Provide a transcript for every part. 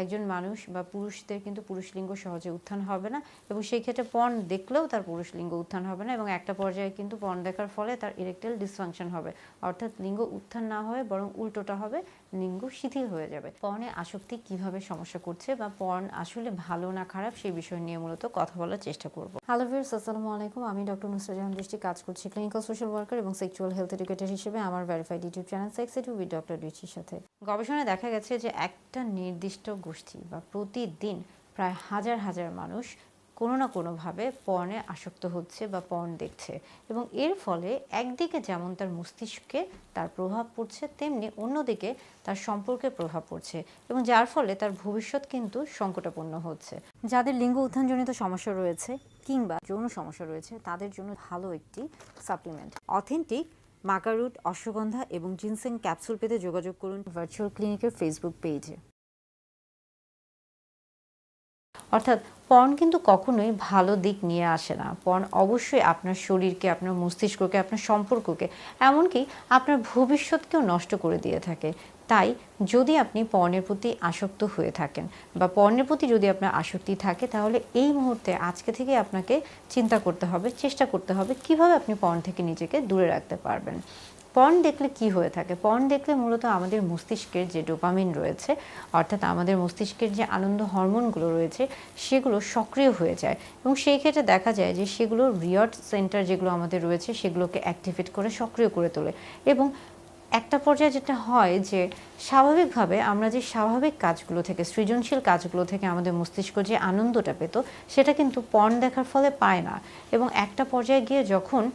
একজন মানুষ বা পুরুষদের কিন্তু পুরুষ লিঙ্গ সহজে উত্থান হবে না এবং সেই ক্ষেত্রে পর্ন দেখলেও তার পুরুষ লিঙ্গ উত্থান হবে না এবং একটা পর্যায়ে কিন্তু পর্ন দেখার ফলে তার ইরেকটাইল ডিসফাংশন হবে। অর্থাৎ লিঙ্গ উত্থান না হয়ে বরং উল্টোটা হবে লিঙ্গ শিথিল হয়ে যাবে। পর্নে আসক্তি কীভাবে সমস্যা করছে বা পর্ন আসলে ভালো না খারাপ সেই বিষয় নিয়ে মূলত কথা বলার চেষ্টা করব। হ্যালো ভিউয়ার্স আসসালামু আলাইকুম। আমি ডক্টর নুসরাত জাহান দৃষ্টি কাজ করছি ক্লিনিক্যাল সোশ্যাল ওয়ার্কার এবং সেক্সুয়াল হেলথ এডুকেটর হিসেবে আমার verified YouTube channel sex edu with doctor রিচির সাথে। গবেষণায় দেখা গেছে যে একটা নির্দিষ্ট গোষ্ঠী বা প্রতিদিন প্রায় হাজার হাজার মানুষ কোনো না কোনোভাবে পর্নে আসক্ত হচ্ছে বা পর্ন দেখছে এবং এর ফলে একদিকে যেমন তার মস্তিষ্কে তার প্রভাব পড়ছে, তেমনি অন্যদিকে তার সম্পর্কে প্রভাব পড়ছে এবং যার ফলে তার ভবিষ্যৎ কিন্তু সংকটাপন্ন হচ্ছে। যাদের লিঙ্গ উত্থানজনিত সমস্যা রয়েছে কিংবা যৌন সমস্যা রয়েছে, তাদের জন্য ভালো একটি সাপ্লিমেন্ট অথেন্টিক মাকারুট, অশ্বগন্ধা এবং জিনসেং ক্যাপসুল পেতে যোগাযোগ করুন ভার্চুয়াল ক্লিনিকের ফেসবুক পেজে অর্থাৎ পর্ন কিন্তু কখনোই ভালো দিক নিয়ে আসে না। পর্ন অবশ্যই আপনার শরীরকে, আপনার মস্তিষ্ককে, আপনার সম্পর্ককে, এমনকি আপনার ভবিষ্যৎকেও নষ্ট করে দিয়ে থাকে। তাই যদি আপনি পর্নের প্রতি আসক্ত হয়ে থাকেন বা পর্নের প্রতি যদি আপনার আসক্তি থাকে, তাহলে এই মুহূর্তে আজকে থেকে আপনাকে চিন্তা করতে হবে, চেষ্টা করতে হবে কীভাবে আপনি পর্ন থেকে নিজেকে দূরে রাখতে পারবেন। পর্ন দেখলে কি হয়ে থাকে? পর্ন দেখলে মূলত আমাদের মস্তিষ্কের যে ডোপামিন রয়েছে, অর্থাৎ আমাদের মস্তিষ্কের যে আনন্দ হরমোনগুলো রয়েছে, সেগুলো সক্রিয় হয়ে যায়। এবং সেই ক্ষেত্রে দেখা যায় যে সেগুলো রিয়ট সেন্টার যেগুলো আমাদের রয়েছে, সেগুলোকে অ্যাক্টিভেট করে সক্রিয় করে তোলে। এবং একটা পর্যায়ে যেটা হয় যে স্বাভাবিকভাবে আমরা যে স্বাভাবিক কাজগুলো থেকে, সৃজনশীল কাজগুলো থেকে আমাদের মস্তিষ্ক যে আনন্দটা পেত, সেটা কিন্তু পর্ন দেখার ফলে পায় না। এবং একটা পর্যায়ে গিয়ে যখন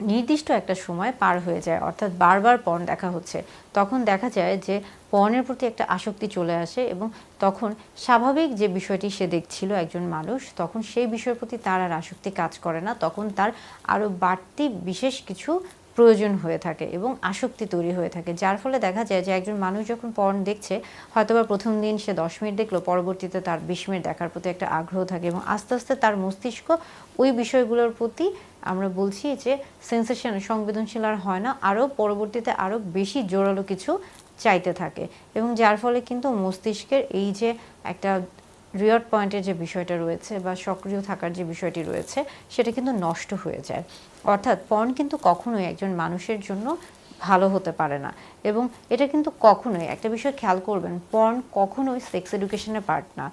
নির্দিষ্ট একটা সময় পার হয়ে যায়, অর্থাৎ বারবার পণ দেখা হচ্ছে, তখন দেখা যায় যে পণের প্রতি একটা আসক্তি চলে আসে এবং তখন স্বাভাবিক যে বিষয়টি সে দেখছিল একজন মানুষ, তখন সেই বিষয়ের প্রতি তার আর আসক্তি কাজ করে না, তখন তার আরও বাড়তি বিশেষ কিছু প্রয়োজন হয়ে থাকে এবং আসক্তি তৈরি হয়ে থাকে। যার ফলে দেখা যায় যে একজন মানুষ যখন পর্ন দেখছে, হয়তোবা প্রথম দিন সে দশ মিনিট দেখল, পরবর্তীতে তার বিশ মিনিট দেখার প্রতি একটা আগ্রহ থাকে এবং আস্তে আস্তে তার মস্তিষ্ক ওই বিষয়গুলোর প্রতি আমরা বলছি যে সেন্সেশন সংবেদনশীল আর হয় না, আরও পরবর্তীতে আরও বেশি জোরালো কিছু চাইতে থাকে। এবং যার ফলে কিন্তু মস্তিষ্কের এই যে একটা রিয়ট পয়েন্টের যে বিষয়টা রয়েছে বা সক্রিয় থাকার যে বিষয়টি রয়েছে, সেটা কিন্তু নষ্ট হয়ে যায়। অর্থাৎ পর্ন কিন্তু কখনোই একজন মানুষের জন্য ভালো হতে পারে না। এবং এটা কিন্তু কখনোই, একটা বিষয় খেয়াল করবেন, পর্ন কখনোই সেক্স এডুকেশনের পার্ট না।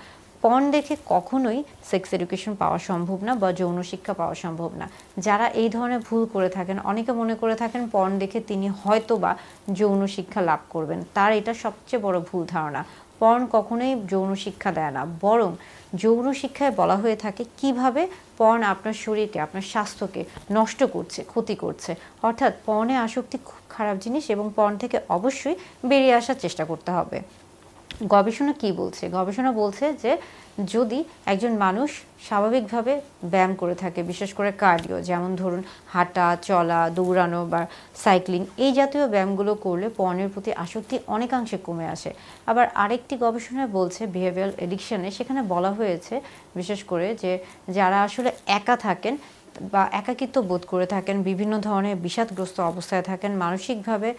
পর্ন দেখে কখনোই সেক্স এডুকেশন পাওয়া সম্ভব না বা যৌন শিক্ষা পাওয়া সম্ভব না। যারা এই ধরনের ভুল করে থাকেন, অনেকে মনে করে থাকেন পর্ন দেখে তিনি হয়তো বা যৌন শিক্ষা লাভ করবেন। তার এটা সবচেয়ে বড় ভুল ধারণা। পর্ন কখনোই যৌন শিক্ষা দেয় না, বরং যৌন শিক্ষায় বলা হয়ে থাকে কীভাবে পর্ন আপনার শরীরকে, আপনার স্বাস্থ্যকে নষ্ট করছে, ক্ষতি করছে। অর্থাৎ পর্নে আসক্তি খুব খারাপ জিনিস এবং পর্ন থেকে অবশ্যই বেরিয়ে আসার চেষ্টা করতে হবে। গবেষণা কি বলছে? গবেষণা বলছে যে যদি একজন মানুষ স্বাভাবিকভাবে ব্যায়াম করে থাকে, বিশেষ করে কার্ডিও, যেমন ধরুন হাঁটা, চলা, দৌড়ানো বা সাইক্লিং, এই জাতীয় ব্যায়ামগুলো করলে পর্নের প্রতি আসক্তি অনেকাংশে কমে আসে। আবার আরেকটি গবেষণায় বলছে বিহেভিয়ার এডিকশানে সেখানে বলা হয়েছে, বিশেষ করে যে যারা আসলে একা থাকেন বা একাকিত্ব বোধ করে থাকেন, বিভিন্ন ধরনের বিষাদগ্রস্ত অবস্থায় থাকেন, মানসিকভাবে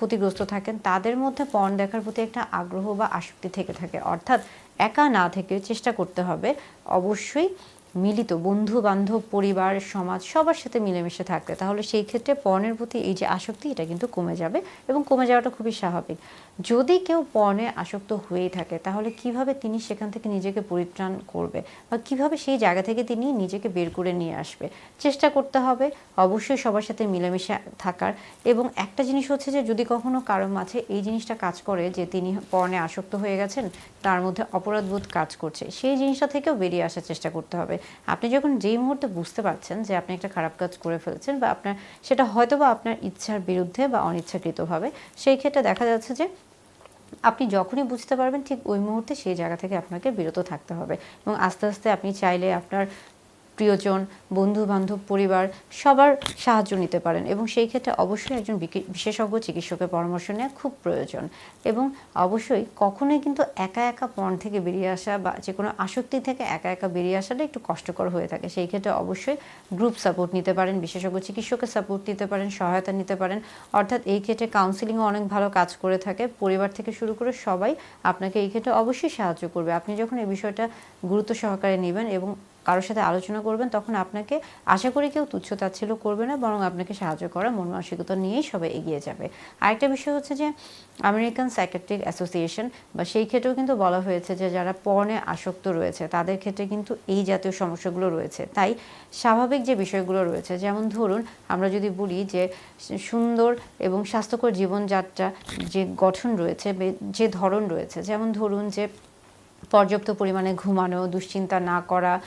ক্ষতিগ্রস্ত থাকেন, তাদের মধ্যে পর্ন দেখার প্রতি একটা আগ্রহ বা আসক্তি থেকে থাকে। অর্থাৎ একা না থেকে চেষ্টা করতে হবে। অবশ্যই মিলিত বন্ধু বান্ধব পরিবার, সমাজ, সবার সাথে মিলেমিশে থাকতে। তাহলে সেই ক্ষেত্রে পর্নের প্রতি এই যে আসক্তি, এটা কিন্তু কমে যাবে এবং কমে যাওয়াটা খুবই স্বাভাবিক। যদি কেউ পর্নে আসক্ত হয়েই থাকে, তাহলে কীভাবে তিনি সেখান থেকে নিজেকে পরিত্রাণ করবে বা কীভাবে সেই জায়গা থেকে তিনি নিজেকে বের করে নিয়ে আসবে? চেষ্টা করতে হবে অবশ্যই সবার সাথে মিলেমিশে থাকার। এবং একটা জিনিস হচ্ছে যে, যদি কখনো কারও মাঝে এই জিনিসটা কাজ করে যে, তিনি পর্নে আসক্ত হয়ে গেছেন, তার মধ্যে অপরাধবোধ কাজ করছে, সেই জিনিসটা থেকেও বেরিয়ে আসার চেষ্টা করতে হবে। আপনি যখন যেই মুহূর্তে বুঝতে পারছেন যে আপনি একটা খারাপ কাজ করে ফেলছেন বা আপনার, সেটা হয়তো বা আপনার ইচ্ছার বিরুদ্ধে বা অনিচ্ছাকৃতভাবে, সেই ক্ষেত্রে দেখা যাচ্ছে যে আপনি যখনই বুঝতে পারবেন ঠিক ওই মুহূর্তে সেই জায়গা থেকে আপনাকে বিরত থাকতে হবে এবং আস্তে আস্তে আপনি চাইলে আপনার প্রিয়জন বন্ধু বান্ধব পরিবার সবার সাহায্য নিতে পারেন এবং সেই ক্ষেত্রে অবশ্যই একজন বিশেষজ্ঞ চিকিৎসকের পরামর্শ নেওয়া খুব প্রয়োজন এবং অবশ্যই কখনোই কিন্তু একা একা পণ থেকে বেরিয়ে আসা বা যে কোনো আসক্তি থেকে একা একা বেরিয়ে আসাটা একটু কষ্টকর হয়ে থাকে। সেই ক্ষেত্রে অবশ্যই গ্রুপ সাপোর্ট নিতে পারেন, বিশেষজ্ঞ চিকিৎসকের সাপোর্ট নিতে পারেন, সহায়তা নিতে পারেন। অর্থাৎ এই ক্ষেত্রে কাউন্সিলিংও অনেক ভালো কাজ করে থাকে। পরিবার থেকে শুরু করে সবাই আপনাকে এই ক্ষেত্রে অবশ্যই সাহায্য করবে। আপনি যখন এই বিষয়টা গুরুত্ব সহকারে নেবেন এবং কারোর সাথে আলোচনা করবেন, তখন আপনাকে আশা করি কেউ তুচ্ছ তাচ্ছিল্য করবে না, বরং আপনাকে সাহায্য করা, মন মানসিকতা নিয়েই সবাই এগিয়ে যাবে। আরেকটা বিষয় হচ্ছে যে, আমেরিকান সাইকেট্রিক অ্যাসোসিয়েশন বা সেই ক্ষেত্রেও কিন্তু বলা হয়েছে যে, যারা পর্নে আসক্ত রয়েছে, তাদের ক্ষেত্রে কিন্তু এই জাতীয় সমস্যাগুলো রয়েছে। তাই স্বাভাবিক যে বিষয়গুলো রয়েছে, যেমন ধরুন, আমরা যদি বলি যে, সুন্দর এবং স্বাস্থ্যকর জীবনযাত্রা যে গঠন রয়েছে যে ধরন রয়েছে, যেমন ধরুন যে পর্যাপ্ত পরিমাণে ঘুমানো, দুশ্চিন্তা না করা,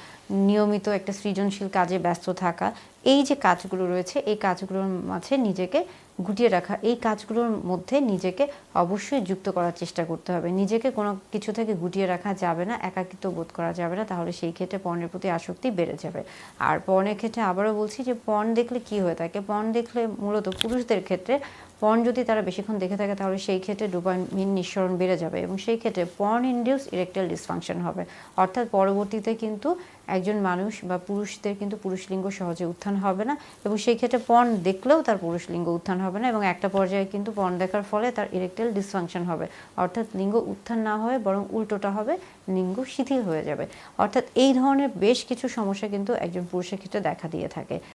নিয়মিত একটা সৃজনশীল কাজে ব্যস্ত থাকা, এই যে কাজগুলো রয়েছে, এই কাজগুলোর মাঝে নিজেকে গুটিয়ে রাখা, এই কাজগুলোর মধ্যে নিজেকে অবশ্যই যুক্ত করার চেষ্টা করতে হবে। নিজেকে কোনো কিছু থেকে গুটিয়ে রাখা যাবে না, একাকিত্ব বোধ করা যাবে না, তাহলে সেই ক্ষেত্রে পণের প্রতি আসক্তি বেড়ে যাবে। আর পণের ক্ষেত্রে আবারও বলছি যে পণ দেখলে কি হয়ে থাকে? পণ দেখলে মূলত পুরুষদের ক্ষেত্রে পর্ন যদি তারা বেশিক্ষণ দেখে থাকে, তাহলে সেই ক্ষেত্রে ডোপামিন নিঃসরণ বেড়ে যাবে এবং সেই ক্ষেত্রে পর্ন ইনডিউস ইরেকটাইল ডিসফাংশন হবে। অর্থাৎ পরবর্তীতে কিন্তু একজন মানুষ বা পুরুষদের কিন্তু পুরুষ লিঙ্গ সহজে উত্থান হবে না এবং সেই ক্ষেত্রে পর্ন দেখলেও তার পুরুষ লিঙ্গ উত্থান হবে না এবং একটা পর্যায়ে কিন্তু পর্ন দেখার ফলে তার ইরেকটাইল ডিসফাংশন হবে। অর্থাৎ লিঙ্গ উত্থান না হয়ে বরং উল্টোটা হবে, লিঙ্গ শিথিল হয়ে যাবে। অর্থাৎ এই ধরনের বেশ কিছু সমস্যা কিন্তু একজন পুরুষের ক্ষেত্রে দেখা দিয়ে থাকে।